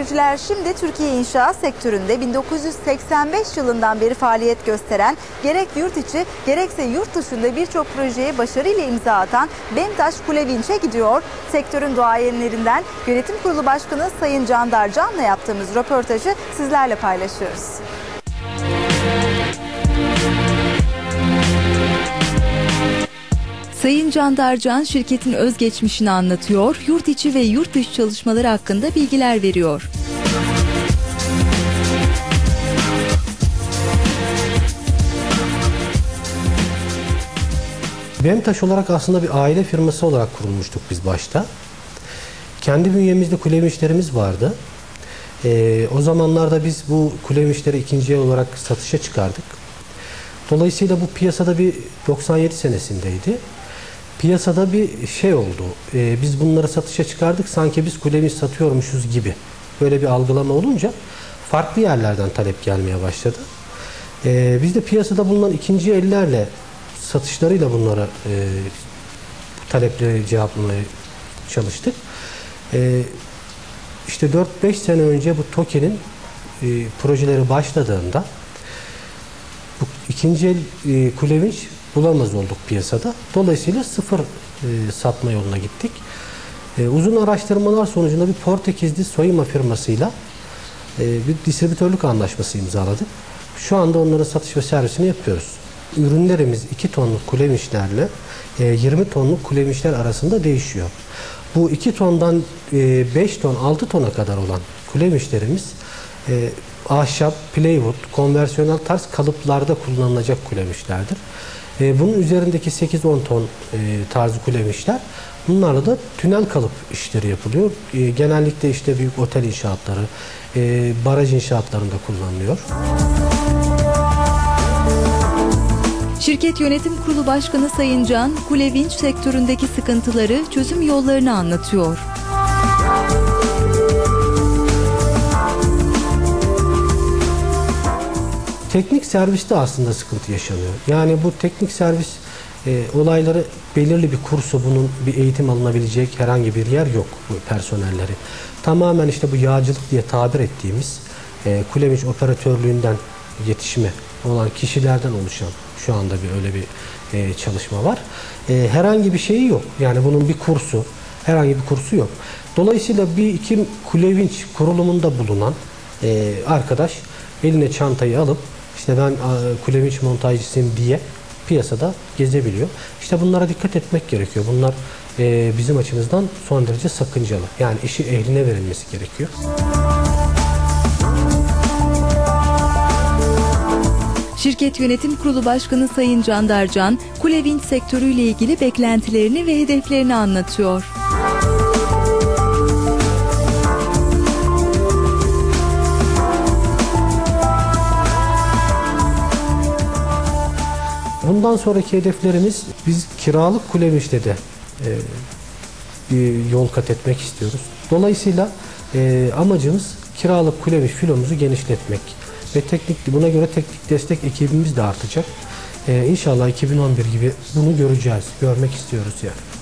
seyirciler şimdi Türkiye inşaat sektöründe 1985 yılından beri faaliyet gösteren gerek yurt içi gerekse yurt dışında birçok projeye başarıyla imza atan Bemtaş Kulevinç'e gidiyor. Sektörün duayenlerinden Yönetim Kurulu Başkanı Sayın Can Darcan'la yaptığımız röportajı sizlerle paylaşıyoruz. Sayın Can Darcan şirketin özgeçmişini anlatıyor, yurt içi ve yurt dışı çalışmaları hakkında bilgiler veriyor. Bemtaş olarak aslında bir aile firması olarak kurulmuştuk biz başta. Kendi bünyemizde kulemişlerimiz vardı. Ee, o zamanlarda biz bu kulemişleri ikinci el olarak satışa çıkardık. Dolayısıyla bu piyasada bir 97 senesindeydi. Piyasada bir şey oldu. Ee, biz bunları satışa çıkardık sanki biz kulemiş satıyormuşuz gibi. Böyle bir algılama olunca farklı yerlerden talep gelmeye başladı. Ee, biz de piyasada bulunan ikinci ellerle satışlarıyla bunlara e, talepleri cevaplamaya çalıştık. E, işte 4-5 sene önce bu TOKİ'nin e, projeleri başladığında bu ikinci el e, kulevinç bulamaz olduk piyasada. Dolayısıyla sıfır e, satma yoluna gittik. E, uzun araştırmalar sonucunda bir Portekizli soyma firmasıyla e, bir distribütörlük anlaşması imzaladık. Şu anda onların satış ve servisini yapıyoruz ürünlerimiz 2 tonluk kulemişlerle 20 e, tonluk kulemişler arasında değişiyor. Bu 2 tondan 5 e, ton 6 tona kadar olan kulemişlerimiz e, ahşap, plywood, konversiyonel tarz kalıplarda kullanılacak kulemişlerdir. Bunun üzerindeki 8-10 ton tarzı kulemişler bunlarla da tünel kalıp işleri yapılıyor. Genellikle işte büyük otel inşaatları, baraj inşaatlarında kullanılıyor. Şirket Yönetim Kurulu Başkanı Sayın Can, Kulevinç sektöründeki sıkıntıları, çözüm yollarını anlatıyor. Teknik serviste aslında sıkıntı yaşanıyor. Yani bu teknik servis e, olayları belirli bir kursu bunun bir eğitim alınabilecek herhangi bir yer yok bu personelleri. Tamamen işte bu yağcılık diye tabir ettiğimiz e, Kulevinç operatörlüğünden yetişme olan kişilerden oluşan şu anda bir öyle bir e, çalışma var. E, herhangi bir şeyi yok. Yani bunun bir kursu, herhangi bir kursu yok. Dolayısıyla bir iki kulevinç kurulumunda bulunan e, arkadaş eline çantayı alıp işte ben kulevinç montajcısıyım diye piyasada gezebiliyor. İşte bunlara dikkat etmek gerekiyor. Bunlar e, bizim açımızdan son derece sakıncalı. Yani işi ehline verilmesi gerekiyor. Şirket Yönetim Kurulu Başkanı Sayın Can Darcan, Kulevinç sektörüyle ilgili beklentilerini ve hedeflerini anlatıyor. Bundan sonraki hedeflerimiz biz kiralık kulevinçte de e, bir yol kat etmek istiyoruz. Dolayısıyla e, amacımız kiralık kulevinç filomuzu genişletmek ve teknik buna göre teknik destek ekibimiz de artacak. Ee, inşallah 2011 gibi bunu göreceğiz, görmek istiyoruz yani.